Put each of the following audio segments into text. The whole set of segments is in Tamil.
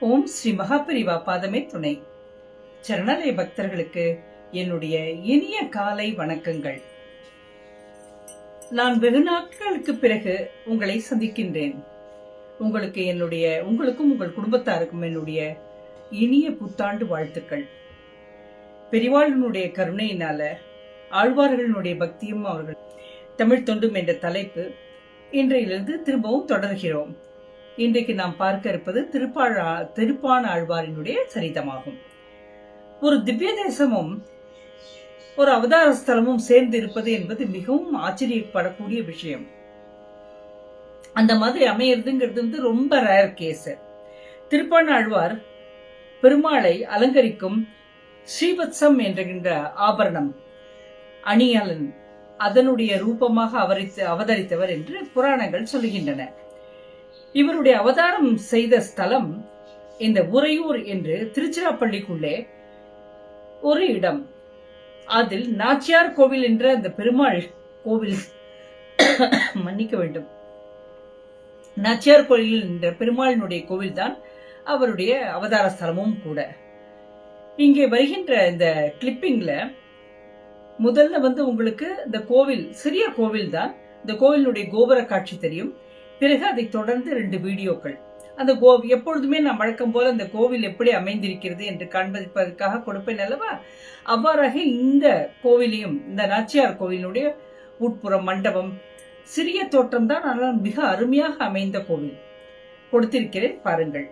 ஓம் ஸ்ரீ மகாபரிவா பாதமே துணை. சரணாலய பக்தர்களுக்கு என்னுடைய இனிய காலை வணக்கங்கள். நான் வெகு நாட்களுக்கு பிறகு உங்களை சந்திக்கின்றேன். உங்களுக்கு என்னுடைய உங்களுக்கும் உங்கள் குடும்பத்தாருக்கும் என்னுடைய இனிய புத்தாண்டு வாழ்த்துக்கள். பெரிவாளனுடைய கருணையினால ஆழ்வார்களினுடைய பக்தியும் அவர்கள் தமிழ் தொண்டும் என்ற தலைப்பு இன்றையிலிருந்து திரும்பவும் தொடர்கிறோம். இன்றைக்கு நாம் பார்க்க இருப்பது திருப்பாழா திருப்பான ஆழ்வாரினுடைய சரிதமாகும். ஒரு திவ்ய தேசமும் ஒரு அவதார ஸ்தலமும் சேர்ந்து இருப்பது என்பது மிகவும் ஆச்சரியப்படக்கூடிய விஷயம். அந்த மாதிரி அமையிறதுங்கிறது வந்து ரொம்ப ரேர் கேஸ் திருப்பான ஆழ்வார் பெருமாளை அலங்கரிக்கும் ஸ்ரீவத்சம் என்கின்ற ஆபரணம். அணியலன் அதனுடைய ரூபமாக அவரித்து அவதரித்தவர் என்று புராணங்கள் சொல்லுகின்றன. இவருடைய அவதாரம் செய்த ஸ்தலம் இந்த உறையூர் என்று திருச்சிராப்பள்ளிக்குள்ளே ஒரு இடம். அதில் நாச்சியார் கோவில் என்ற அந்த பெருமாள் கோவில் மன்னிக்க வேண்டும். நாச்சியார் கோயில் என்ற பெருமாளினுடைய கோவில் தான் அவருடைய அவதார ஸ்தலமும் கூட. இங்கே வருகின்ற இந்த கிளிப்பிங்ல முதல்ல வந்து உங்களுக்கு இந்த கோவில் சிறிய கோவில் தான் இந்த கோவிலுடைய கோபுர காட்சி தெரியும். பிறகு அதை தொடர்ந்து ரெண்டு வீடியோக்கள். அந்த கோ எப்பொழுதுமே நான் வழக்கம் போல அந்த கோவில் எப்படி அமைந்திருக்கிறது என்று காண்பிப்பதற்காக கொடுப்பேன் அல்லவா? அவ்வாறாக இந்த கோவிலையும் இந்த நாச்சியார் கோவிலுடைய உட்புறம் மண்டபம் சிறிய தோற்றம் தான் ஆனால் மிக அருமையாக அமைந்த கோவில். கொடுத்திருக்கிறேன் பாருங்கள்.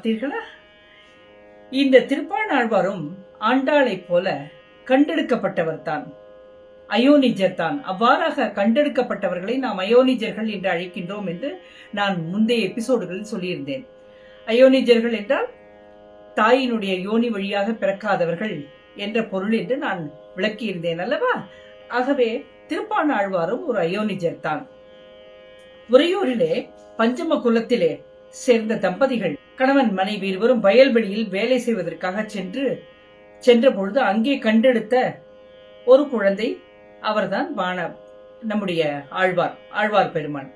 பார்த்தீர்களா? இந்த திருப்பாணாழ்வாரும் ஆண்டாளைப் போல கண்டெடுக்கப்பட்டவர் தான் அயோனிஜர் தான். அவ்வாறாக கண்டெடுக்கப்பட்டவர்களை நாம் அயோனிஜர்கள் என்று அழைக்கின்றோம் என்று நான் முந்தைய எபிசோடுகளில் சொல்லியிருந்தேன். அயோனிஜர்கள் என்றால் தாயினுடைய யோனி வழியாக பிறக்காதவர்கள் என்ற பொருள் என்று நான் விளக்கியிருந்தேன் அல்லவா? ஆகவே திருப்பாணாழ்வாரும் ஒரு அயோனிஜர் தான். உறையூரிலே பஞ்சம குலத்திலே சேர்ந்த தம்பதிகள் கணவன் மனைவி இருவரும் வயல்வெளியில் வேலை செய்வதற்காக சென்று சென்ற பொழுது அங்கே கண்டெடுத்த ஒரு குழந்தை அவர்தான் வான நம்முடைய ஆழ்வார் ஆழ்வார் பெருமான்.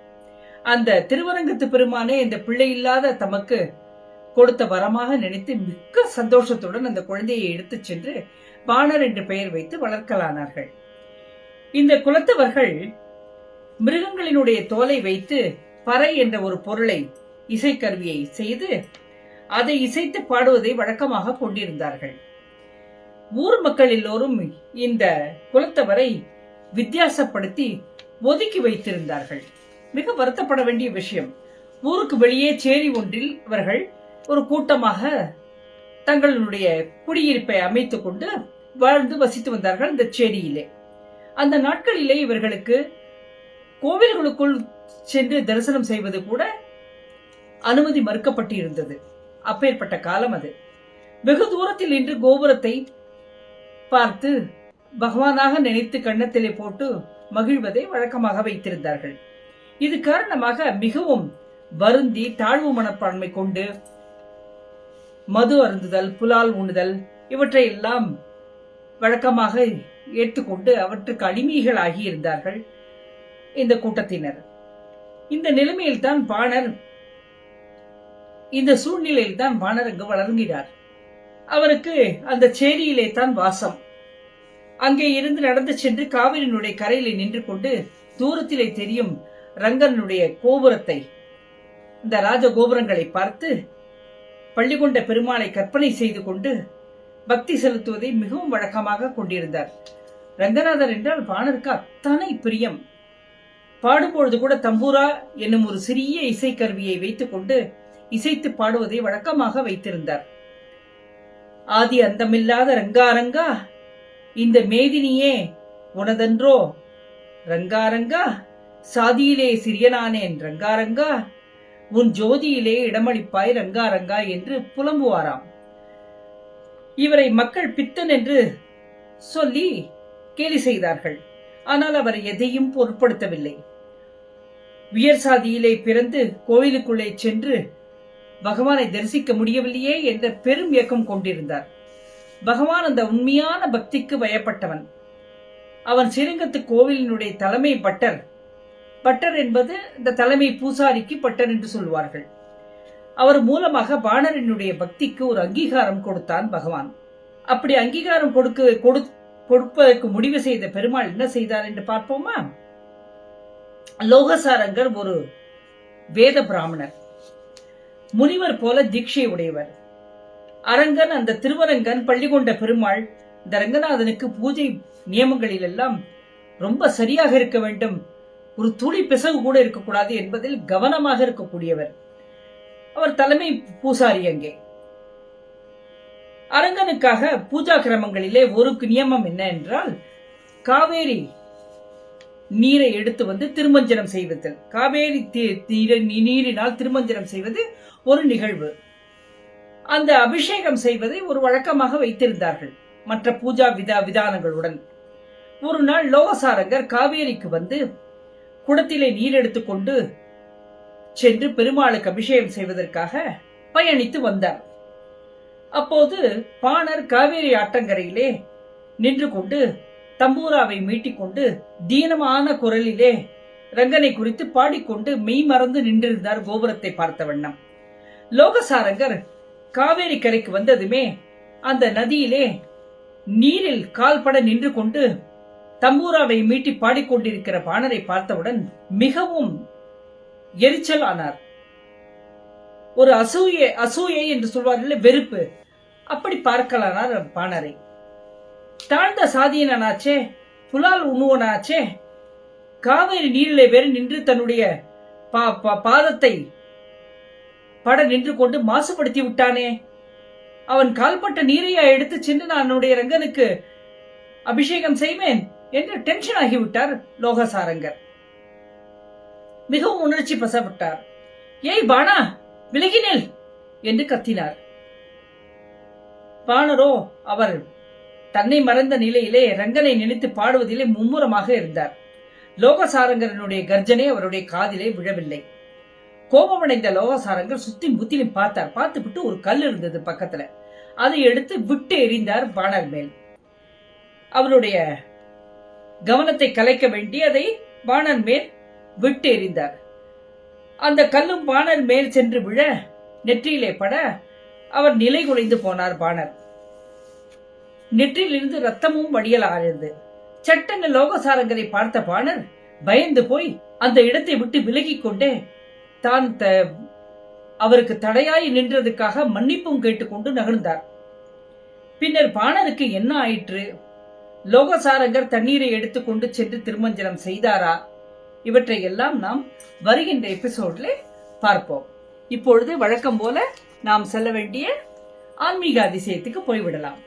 அந்த திருவரங்கத்து பெருமானே இந்த பிள்ளை இல்லாத தமக்கு கொடுத்த வரமாக நினைத்து மிக்க சந்தோஷத்துடன் அந்த குழந்தையை எடுத்துச் சென்று பாணர் என்று பெயர் வைத்து வளர்க்கலானார்கள். இந்த குலத்தவர்கள் மிருகங்களினுடைய தோலை வைத்து பறை என்ற ஒரு பொருளை இசைக்கருவியை செய்து அதை இசைத்து பாடுவதை வழக்கமாக கொண்டிருந்தார்கள். ஊர் மக்கள் எல்லோரும் இந்த குலத்தவரை வித்தியாசப்படுத்தி ஒதுக்கி வைத்திருந்தார்கள். மிக வருத்தப்பட வேண்டிய விஷயம் ஊருக்கு வெளியே சேரி ஒன்றில் அவர்கள் ஒரு கூட்டமாக தங்களுடைய குடியிருப்பை அமைத்துக் கொண்டு வாழ்ந்து வசித்து வந்தார்கள் இந்த சேரியிலே. அந்த நாட்களிலே இவர்களுக்கு கோவில்களுக்குள் சென்று தரிசனம் செய்வது கூட அனுமதி மறுக்கப்பட்டு இருந்தது அப்பேற்பட்ட காலம் அது. வெகு தூரத்தில் நின்று கோபுரத்தை பார்த்து பகவானாக நினைத்து கண்ணத்திலே போட்டு மகிழ்வதை வழக்கமாக வைத்திருந்தார்கள். இது காரணமாக மிகவும் வருந்தி தாழ்வு மனப்பான்மை கொண்டு மது அருந்துதல் புலால் உண்ணுதல் இவற்றை எல்லாம் வழக்கமாக ஏற்றுக்கொண்டு அவற்றுக்கு அடிமைகளாகி இருந்தார்கள் இந்த கூட்டத்தினர். இந்த நிலைமையில் தான் பாணர் இந்த சூழ்நிலையில் தான் பாணர் அங்கு வளர்கிறார் அவருக்கு அந்த சேரியிலே தான் வாசம். அங்கே இருந்து நடந்து சென்று காவிரியினுடைய கரையிலே நின்று கொண்டு தூரத்திலே தெரியும் ரங்கனுடைய கோபுரத்தை. இந்த ராஜ கோபுரங்களை பார்த்து பள்ளிகொண்ட பெருமாளை கற்பனை செய்து கொண்டு பக்தி செலுத்துவதை மிகவும் வழக்கமாக கொண்டிருந்தார். ரங்கநாதர் என்றால் பாணருக்கு அத்தனை பிரியம். பாடும்பொழுது கூட தம்பூரா என்னும் ஒரு சிறிய இசைக்கருவியை வைத்துக்கொண்டு இசைத்து பாடுவதை வழக்கமாக வைத்திருந்தார். ஆதி அந்தமில்லாத ரங்காரங்கா இந்த மேதினியே உனதன்றோ? ரங்காரங்கா சாதியிலே சிறியனானேன் ரங்காரங்கா உன் ஜோதியிலே இடமளிப்பாய் ரங்காரங்கா என்று புலம்புவாராம். இவரை மக்கள் பித்தன் என்று சொல்லி கேலி செய்தார்கள். ஆனால் அவர் எதையும் பொருட்படுத்தவில்லை. உயர் சாதியிலே பிறந்து கோயிலுக்குள்ளே சென்று பகவானை தரிசிக்க முடியவில்லையே என்ற பெரும் இயக்கம் கொண்டிருந்தார். பகவான் அந்த உண்மையான பக்திக்கு பயப்பட்டவன். அவன் ஸ்ரீரங்கத்து கோவிலினுடைய தலைமை பட்டர். பட்டர் என்பது இந்த தலைமை பூசாரிக்கு பட்டர் என்று சொல்வார்கள். அவர் மூலமாக பாணரனுடைய பக்திக்கு ஒரு அங்கீகாரம் கொடுத்தான் பகவான். அப்படி அங்கீகாரம் கொடுக்க கொடு கொடுப்பதற்கு முடிவு செய்த பெருமாள் என்ன செய்தார் என்று பார்ப்போமா? லோகசாரங்கர் ஒரு வேத பிராமணர். முனிவர் போல தீட்சை உடையவர். அரங்கன் அந்த திருவரங்கன் பள்ளி கொண்ட பெருமாள் இந்த ரங்கநாதனுக்கு பூஜை நியமங்களில் எல்லாம் ரொம்ப சரியாக இருக்க வேண்டும். ஒரு துளி பிசகு கூட இருக்கக்கூடாது என்பதில் கவனமாக இருக்கக்கூடியவர். அவர் தலைமை பூசாரி அங்கே. அரங்கனுக்காக பூஜா கிரமங்களிலே ஒரு நியமம் என்ன என்றால் காவேரி நீரை எடுத்து வந்து திருமஞ்சனம் செய்வது. காவேரி நீரினால் திருமஞ்சனம் செய்வது ஒரு நிகழ்வு. அந்த அபிஷேகம் செய்வதை ஒரு வழக்கமாக வைத்திருந்தார்கள் மற்ற பூஜா விதா விதானங்களுடன். ஒரு நாள் லோகசாரங்கர் காவேரிக்கு வந்து குடத்திலே நீர் எடுத்துக்கொண்டு சென்று பெருமாளுக்கு அபிஷேகம் செய்வதற்காக பயணித்து வந்தார். அப்போது பாணர் காவேரி ஆற்றங்கரையிலே நின்று கொண்டு தம்பூராவை மீட்டிக்கொண்டு தீனமான குரலிலே ரங்கனை குறித்து பாடிக்கொண்டு மெய் மறந்து நின்றிருந்தார் கோபுரத்தை பார்த்த வண்ணம். லோகசாரங்கர் காவேரி கரைக்கு வந்ததுமே அந்த நதியிலே நீரில் கால்பட நின்று கொண்டு தம்பூராவை மீட்டி பாடிக்கொண்டிருக்கிற பாணரை பார்த்தவுடன் மிகவும் எரிச்சல் ஆனார் ஒரு அசூயை அசூயை என்று சொல்வார்கள் வெறுப்பு. அப்படி பார்க்கலானார் பாணரை. தாழ்ந்த சாதியினாச்சே புலால் உண்ணுவனாச்சே. காவேரி நீரிலே வேறு நின்று தன்னுடைய பா- பா- பாதத்தை பட நின்று கொண்டு மாசுபடுத்தி விட்டானே. அவன் கால்பட்ட நீரையா எடுத்து சென்று நான் என்னுடைய ரங்கனுக்கு அபிஷேகம் செய்வேன் என்று டென்ஷன் ஆகிவிட்டார் லோகசாரங்கர். மிகவும் உணர்ச்சி பசப்பட்டார். ஏய் பானா விலகினேல் என்று கத்தினார். பாணரோ அவர் தன்னை மறந்த நிலையிலே ரங்கனை நினைத்து பாடுவதிலே மும்முரமாக இருந்தார். லோகசாரங்கரனுடைய கர்ஜனை அவருடைய காதிலே விழவில்லை. கோபமடைந்த லோகசாரங்கர் சுத்தி முத்திலும் பார்த்தார். பார்த்துவிட்டு ஒரு கல் இருந்தது பக்கத்துல. அதை எடுத்து விட்டு எறிந்தார் பாணர் மேல். அவருடைய கவனத்தை கலைக்க வேண்டி அதை பாணர் மேல் விட்டு எறிந்தார். அந்த கல்லும் பாணர் மேல் சென்று விழ நெற்றியிலே பட அவர் நிலை குலைந்து போனார் பாணர் நெற்றிலிருந்து ரத்தமும் வடியல் ஆனது சட்டென லோகசாரங்கரை பார்த்த பாணர் பயந்து போய் அந்த இடத்தை விட்டு விலகிக் கொண்டே தான் த- அவருக்கு தடையாய் நின்றதுக்காக மன்னிப்பும் கேட்டுக்கொண்டு நகர்ந்தார். பின்னர் பாணருக்கு என்ன ஆயிற்று? லோகசாரங்கர் தண்ணீரை எடுத்துக்கொண்டு சென்று திருமஞ்சனம் செய்தாரா? இவற்றை எல்லாம் நாம் வருகின்ற எபிசோட்ல பார்ப்போம். இப்பொழுது வழக்கம் போல நாம் செல்ல வேண்டிய ஆன்மீக அதிசயத்துக்கு போய்விடலாம்.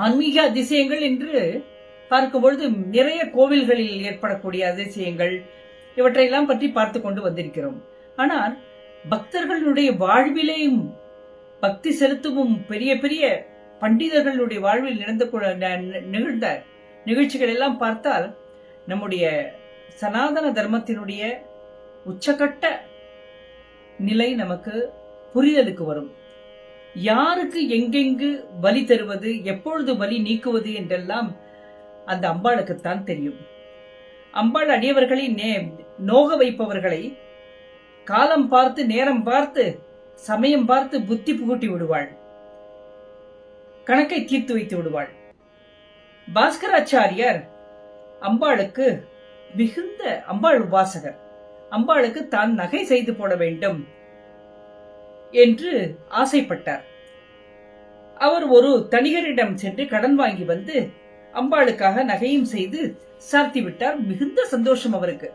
ஆன்மீக அதிசயங்கள் என்று பார்க்கும்பொழுது நிறைய கோவில்களில் ஏற்படக்கூடிய அதிசயங்கள் இவற்றையெல்லாம் பற்றி பார்த்து கொண்டு வந்திருக்கிறோம். ஆனால் பக்தர்களுடைய வாழ்விலேயும் பக்தி செலுத்தவும் பெரிய பெரிய பண்டிதர்களுடைய வாழ்வில் நடந்து ந- நிகழ்ந்த நிகழ்ச்சிகள் எல்லாம் பார்த்தால் நம்முடைய சனாதன தர்மத்தினுடைய உச்சகட்ட நிலை நமக்கு புரிதலுக்கு வரும். யாருக்கு எங்கெங்கு வலி தருவது எப்பொழுது வலி நீக்குவது என்றெல்லாம் அந்த அம்பாளுக்குத்தான் தெரியும். அம்பாள் அடியவர்களை நே- நோக வைப்பவர்களை காலம் பார்த்து நேரம் பார்த்து சமயம் பார்த்து புத்தி புகுட்டி விடுவாள். கணக்கை தீர்த்து வைத்து விடுவாள். பாஸ்கராச்சாரியார் அம்பாளுக்கு மிகுந்த அம்பாள் உபாசகர். அம்பாளுக்கு தான் நகை செய்து போட வேண்டும். என்று ஆசைப்பட்டார். அவர் ஒரு தனிகரிடம் சென்று கடன் வாங்கி வந்து அம்பாளுக்காக நகையும் செய்து சார்த்தி விட்டார். மிகுந்த சந்தோஷம் அவருக்கு.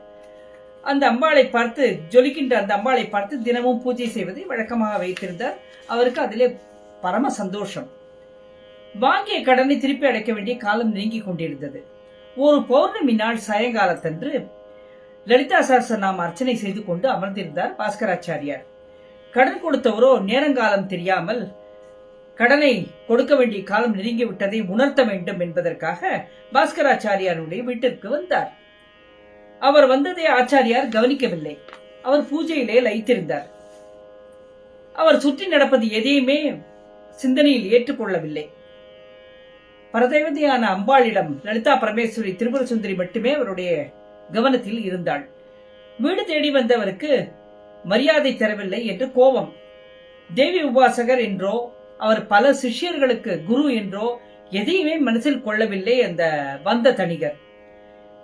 அந்த அம்பாளை பார்த்து ஜொலிக்கின்ற அந்த அம்பாளை பார்த்து தினமும் பூஜை செய்வதை வழக்கமாக வைத்திருந்தார். அவருக்கு அதிலே பரம சந்தோஷம். வாங்கிய கடனை திருப்பி அடைக்க வேண்டிய காலம் நீங்கி கொண்டிருந்தது. ஒரு பௌர்ணமி நாள் சாயங்காலத்தன்று லலிதா சஹஸ்ரநாம அர்ச்சனை செய்து கொண்டு அமர்ந்திருந்தார் பாஸ்கராச்சாரியார். கடன் கொடுத்தவரோ நேரங்காலம் தெரியாமல் கடனை கொடுக்க வேண்டிய காலம் நெருங்கி விட்டதை உணர்த்த வேண்டும் என்பதற்காக பாஸ்கராச்சாரியாருடைய வீட்டிற்கு வந்தார். அவர் வந்ததை ஆச்சாரியார் கவனிக்கவில்லை. அவர் பூஜையிலே லயித்திருந்தார். அவர் சுற்றி நடப்பது எதையுமே சிந்தனையில் ஏற்றுக்கொள்ளவில்லை. பரதேவதையான அம்பாளிடம் லலிதா பரமேஸ்வரி திரிபுர சுந்தரி மட்டுமே அவருடைய கவனத்தில் இருந்தாள். வீடு தேடி வந்தவருக்கு மரியாதை தரவில்லை என்று கோபம். தேவி உபாசகர் என்றோ அவர் பல சிஷ்யர்களுக்கு குரு என்றோ எதையுமே மனசில் கொள்ளவில்லை அந்த வந்த தணிகர்.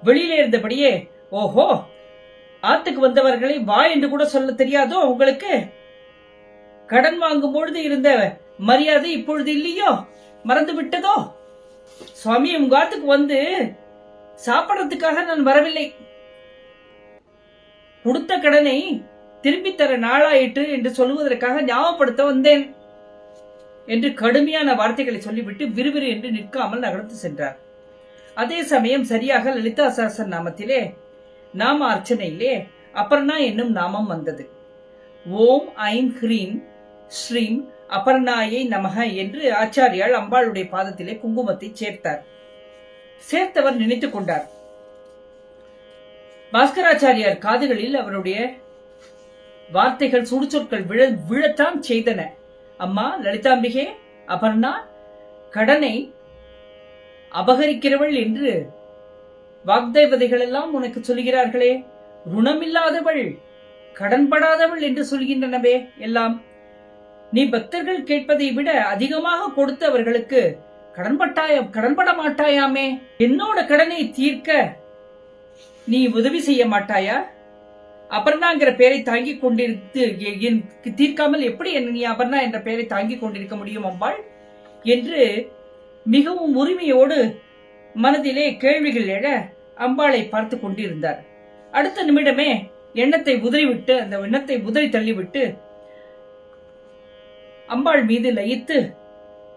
வெளியிலே இருந்தபடியே ஓஹோ ஆத்துக்கு வந்தவர்களை வா என்று கூட சொல்ல தெரியாதோ உங்களுக்கு? கடன் வாங்கும் பொழுது இருந்த மரியாதை இப்பொழுது இல்லையோ? மறந்து விட்டதோ? சுவாமி உங்க ஆத்துக்கு வந்து சாப்பிடறதுக்காக நான் வரவில்லை. கொடுத்த கடனை திரும்பித்தர தர நாளாயிற்று என்று சொல்லுவதற்காக ஞாபகப்படுத்த வந்தேன் என்று கடுமையான வார்த்தைகளை சொல்லிவிட்டு விறுவிறு என்று நிற்காமல் நகர்ந்து சென்றார். அதே சமயம் சரியாக லலிதா சஹஸ்ர நாமத்திலே நாம அர்ச்சனையிலே அபர்ணா என்னும் நாமம் வந்தது. ஓம் ஐம் ஹ்ரீம் ஸ்ரீம் அபர்ணாயை நமக என்று ஆச்சாரியால் அம்பாளுடைய பாதத்திலே குங்குமத்தை சேர்த்தார். சேர்த்தவர் நினைத்துக் கொண்டார். பாஸ்கராச்சாரியார் காதுகளில் அவருடைய வார்த்தைகள் சுடுசொற்கள் விழ விழத்தான் செய்தன. அம்மா லலிதாம்பிகே அபர்ணா கடனை அபகரிக்கிறவள் என்று வாக்தேவதைகள் எல்லாம் உனக்கு சொல்கிறார்களே ருணமில்லாதவள் கடன்படாதவள் என்று சொல்கின்றனவே எல்லாம். நீ பக்தர்கள் கேட்பதை விட அதிகமாக கொடுத்து அவர்களுக்கு கடன்பட்டாய கடன்பட மாட்டாயாமே என்னோட கடனை தீர்க்க நீ உதவி செய்ய மாட்டாயா? அபர்ணாங்கிற பெயரை தாங்கிக் கொண்டிருந்து என் தீர்க்காமல் எப்படி நீ அபர்ணா என்ற பெயரை தாங்கிக் கொண்டிருக்க முடியும் அம்பாள்? என்று மிகவும் உரிமையோடு மனதிலே கேள்விகள் எழ அம்பாளை பார்த்து கொண்டிருந்தார். அடுத்த நிமிடமே எண்ணத்தை உதறிவிட்டு அந்த எண்ணத்தை உதறி தள்ளிவிட்டு அம்பாள் மீது லயித்து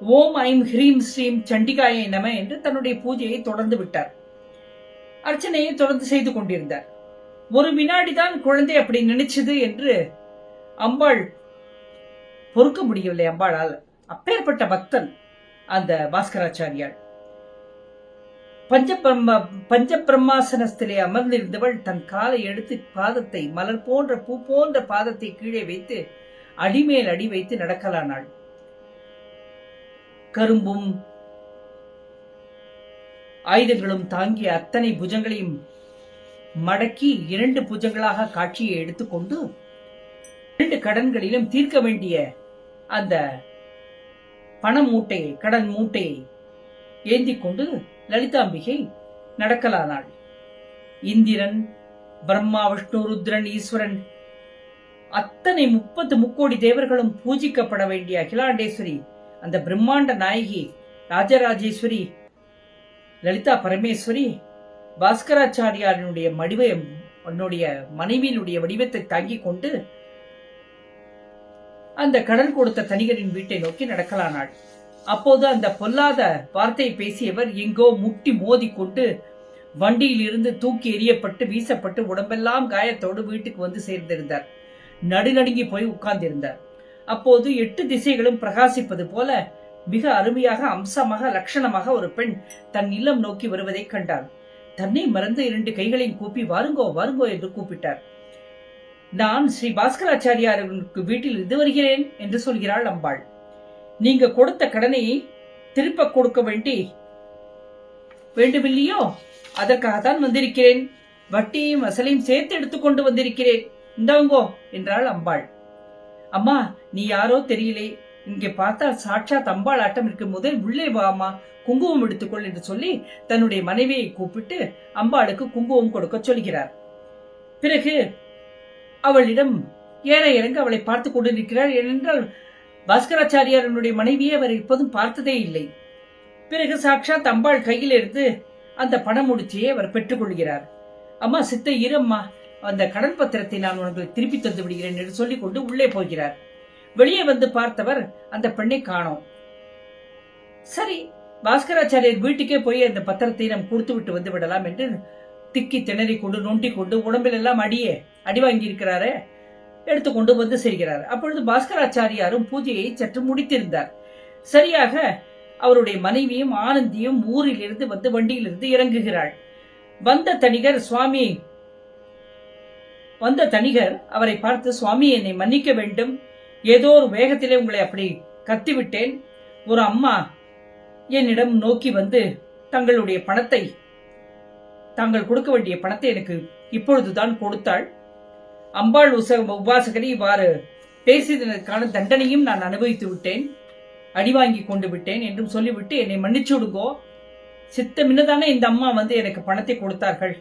ஓம் ஐம் ஹ்ரீம் ஸ்ரீம் சண்டிகாயை நம என்று தன்னுடைய பூஜையை தொடர்ந்து விட்டார். அர்ச்சனையை தொடர்ந்து செய்து கொண்டிருந்தார். ஒரு வினாடிதான் குழந்தை அப்படி நினைச்சது என்று அம்பாள் பொறுக்க முடியவில்லை அம்பாளால். அப்பேற்பட்ட பக்தன் அந்த பாஸ்கராச்சாரியாள். பஞ்சபிரம்ம பஞ்சபிரம்மாசனத்திலே அமர்ந்திருந்தவள் தன் காலை எடுத்து பாதத்தை மலர் போன்ற பூ போன்ற பாதத்தை கீழே வைத்து அடிமேல் அடி வைத்து நடக்கலானாள். கரும்பும் ஆயுதங்களும் தாங்கிய அத்தனை புஜங்களையும் மடக்கி இரண்டு புஜங்களாக காட்சியை எடுத்துக்கொண்டு இரண்டு கடன்களிலும் தீர்க்க வேண்டிய அந்த பண மூட்டையை கடன் மூட்டையை ஏந்தி கொண்டு லலிதாம்பிகை நடக்கலானாள். இந்திரன் பிரம்மா விஷ்ணு ருத்ரன் ஈஸ்வரன் அத்தனை முப்பத்து முக்கோடி தேவர்களும் பூஜிக்கப்பட வேண்டிய அகிலாண்டேஸ்வரி அந்த பிரம்மாண்ட நாயகி ராஜராஜேஸ்வரி லலிதா பரமேஸ்வரி பாஸ்கராச்சாரியாரினுடைய மடிவை உன்னுடைய மனைவியினுடைய வடிவத்தை தாங்கிக் கொண்டு அந்த கடன் கொடுத்த தனிகரின் வீட்டை நோக்கி நடக்கலானாள். அப்போது அந்த பொல்லாத வார்த்தையை பேசியவர் எங்கோ முட்டி மோதிக்கொண்டு வண்டியில் இருந்து தூக்கி எறியப்பட்டு வீசப்பட்டு உடம்பெல்லாம் காயத்தோடு வீட்டுக்கு வந்து சேர்ந்திருந்தார். நடுநடுங்கி போய் உட்கார்ந்திருந்தார். அப்போது எட்டு திசைகளும் பிரகாசிப்பது போல மிக அருமையாக அம்சமாக லட்சணமாக ஒரு பெண் தன் இல்லம் நோக்கி வருவதை கண்டார் தன்னை மறந்து இரண்டு கைகளையும் கூப்பி வாருங்கோ வாருங்கோ என்று கூப்பிட்டார். நான் ஸ்ரீ பாஸ்கராச்சாரியாருக்கு வீட்டில் இருந்து வருகிறேன் என்று சொல்கிறாள் அம்பாள். நீங்க கொடுத்த கடனை திருப்ப கொடுக்க வேண்டி வேண்டுமில்லையோ? அதற்காகத்தான் வந்திருக்கிறேன். வட்டியும் அசலையும் சேர்த்து எடுத்துக்கொண்டு வந்திருக்கிறேன். இந்தாங்கோ என்றாள் அம்பாள். அம்மா நீ யாரோ தெரியலே. இங்கே பார்த்தால் சாட்சாத் அம்பாள் ஆட்டம் இருக்கு முதல் உள்ளே வாமா குங்குமம் எடுத்துக்கொள் என்று சொல்லி தன்னுடைய மனைவியை கூப்பிட்டு அம்பாளுக்கு குங்குமம் கொடுக்க சொல்கிறார். பிறகு அவளிடம் ஏற இறங்க அவளை பார்த்து கொண்டு நிற்கிறார் ஏனென்றால் பாஸ்கராச்சாரியாரனுடைய மனைவியை அவர் இப்போதும் பார்த்ததே இல்லை. பிறகு சாட்சாத் அம்பாள் கையில் இருந்து அந்த பணம் முடிச்சியை அவர் பெற்றுக்கொள்கிறார் அம்மா சித்த இரம்மா அந்த கடன் பத்திரத்தை நான் உனக்கு திருப்பி தந்து விடுகிறேன் என்று சொல்லிக் கொண்டு உள்ளே போகிறார். வெளியே வந்து பார்த்தவர் அந்த பெண்ணை காணோம். சரி பாஸ்கராச்சாரியர் வீட்டுக்கே போய் அந்த பத்திரத்தை நாம் கொடுத்து விட்டு வந்து விடலாம் என்று திக்கி திணறி கொண்டு நொண்டி கொண்டு உடம்பில் எல்லாம் அடியே அடி வாங்கி இருக்கிறாரே எடுத்துக்கொண்டு வந்து செய்கிறார் அப்பொழுது பாஸ்கராச்சாரியாரும் பூஜையை சற்று முடித்திருந்தார். சரியாக அவருடைய மனைவியும் ஆனந்தியும் ஊரில் இருந்து வந்து வண்டியிலிருந்து இறங்குகிறாள். வந்த தணிகர் சுவாமி வந்த தணிகர் அவரை பார்த்து சுவாமி என்னை மன்னிக்க வேண்டும். ஏதோ ஒரு வேகத்திலே உங்களை அப்படி கத்திவிட்டேன். ஒரு அம்மா என்னிடம் நோக்கி வந்து தங்களுடைய பணத்தை தாங்கள் கொடுக்க வேண்டிய பணத்தை எனக்கு இப்பொழுதுதான் கொடுத்தாள். அம்பாள் உச உபாசகரை இவ்வாறு பேசியதற்கான தண்டனையும் நான் அனுபவித்து விட்டேன். அடி வாங்கி கொண்டு விட்டேன் என்றும் சொல்லிவிட்டு என்னை மன்னிச்சு விடுங்கோ. சித்தமின்னதானே இந்த அம்மா வந்து எனக்கு பணத்தை கொடுத்தார்கள்.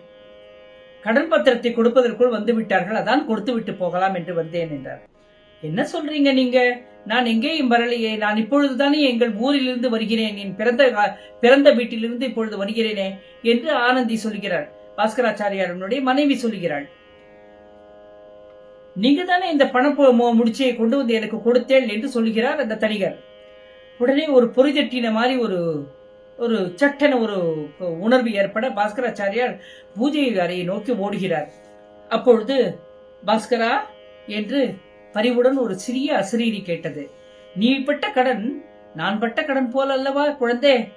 கடன் பத்திரத்தை கொடுப்பதற்குள் வந்து விட்டார்கள். அதான் கொடுத்து விட்டு போகலாம் என்று வந்தேன் என்றார். என்ன சொல்றீங்க நீங்க? நான் எங்கேயும் வரலையே. நான் இப்பொழுதுதானே எங்கள் ஊரிலிருந்து வருகிறேன். என் பிறந்த கா- பிறந்த வீட்டிலிருந்து இப்பொழுது வருகிறேனே என்று ஆனந்தி சொல்கிறார் பாஸ்கராச்சாரியாரனுடைய மனைவி சொல்கிறாள். நீங்க தானே இந்த பண முடிச்சியை கொண்டு வந்து எனக்கு கொடுத்தேன் என்று சொல்கிறார் அந்த தனிகர் உடனே ஒரு பொறிதட்டின மாதிரி ஒரு ஒரு சட்டன ஒரு உணர்வு ஏற்பட பாஸ்கராச்சாரியார் பூஜை அறையை நோக்கி ஓடுகிறார். அப்பொழுது பாஸ்கரா என்று பரிவுடன் ஒரு சிறிய அசிரீரி கேட்டது. நீ பட்ட கடன் நான் பட்ட கடன் போல அல்லவா குழந்தை?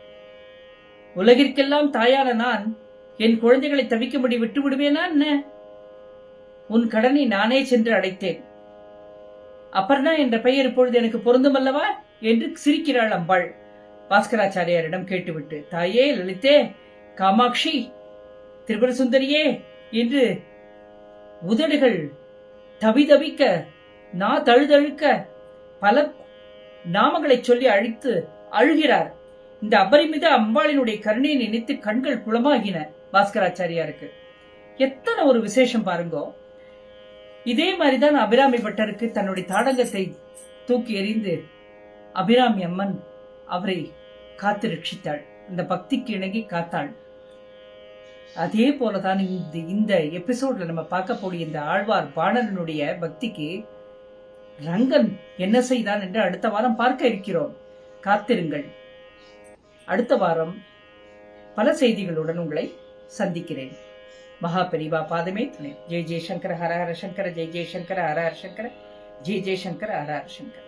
உலகிற்கெல்லாம் தாயான நான் என் குழந்தைகளை தவிக்கும்படி விட்டு விடுவேனா என்ன? உன் கடனை நானே சென்று அடைத்தேன். அப்பர்னா என்ற பெயர் இப்பொழுது எனக்கு பொருந்தும் அல்லவா? என்று சிரிக்கிறாள் அம்பாள். பாஸ்கராச்சாரியாரிடம் கேட்டுவிட்டு தாயே லலிதே காமாட்சி திரிபுர சுந்தரியே என்று உதடுகள் தவிதவிக்க நா தழுதழுக்க பல நாமங்களை சொல்லி அழித்து அழுகிறார். இந்த அபரிமித அம்பாளினுடைய கருணையை நினைத்து கண்கள் குளமாகின பாஸ்கராச்சாரியாருக்கு. எத்தனை ஒரு விசேஷம் பாருங்கோ. இதே மாதிரிதான் அபிராமி பட்டருக்கு தன்னுடைய தாடங்கத்தை தூக்கி எறிந்து அபிராமி அம்மன் அவரை காத்து ரட்சித்தாள். இந்த பக்திக்கு இணங்கி காத்தாள். அதே போலதான் இந்த இந்த எபிசோட்ல நம்ம பார்க்க போடிய இந்த ஆழ்வார் பாணனுடைய பக்திக்கு ரங்கன் என்ன செய்தான் என்று அடுத்த வாரம் பார்க்க இருக்கிறோம். காத்திருங்கள். அடுத்த வாரம் பல செய்திகளுடன் உங்களை சந்திக்கிறேன். மகா பெரிவா பாதமே துணை. ஜெய் ஜெய்சங்கர ஹர ஹர சங்கர ஜெய் ஜெய்சங்கர ஹர ஹர சங்கர ஜெய் ஜெய்சங்கர ஹர ஹர சங்கர.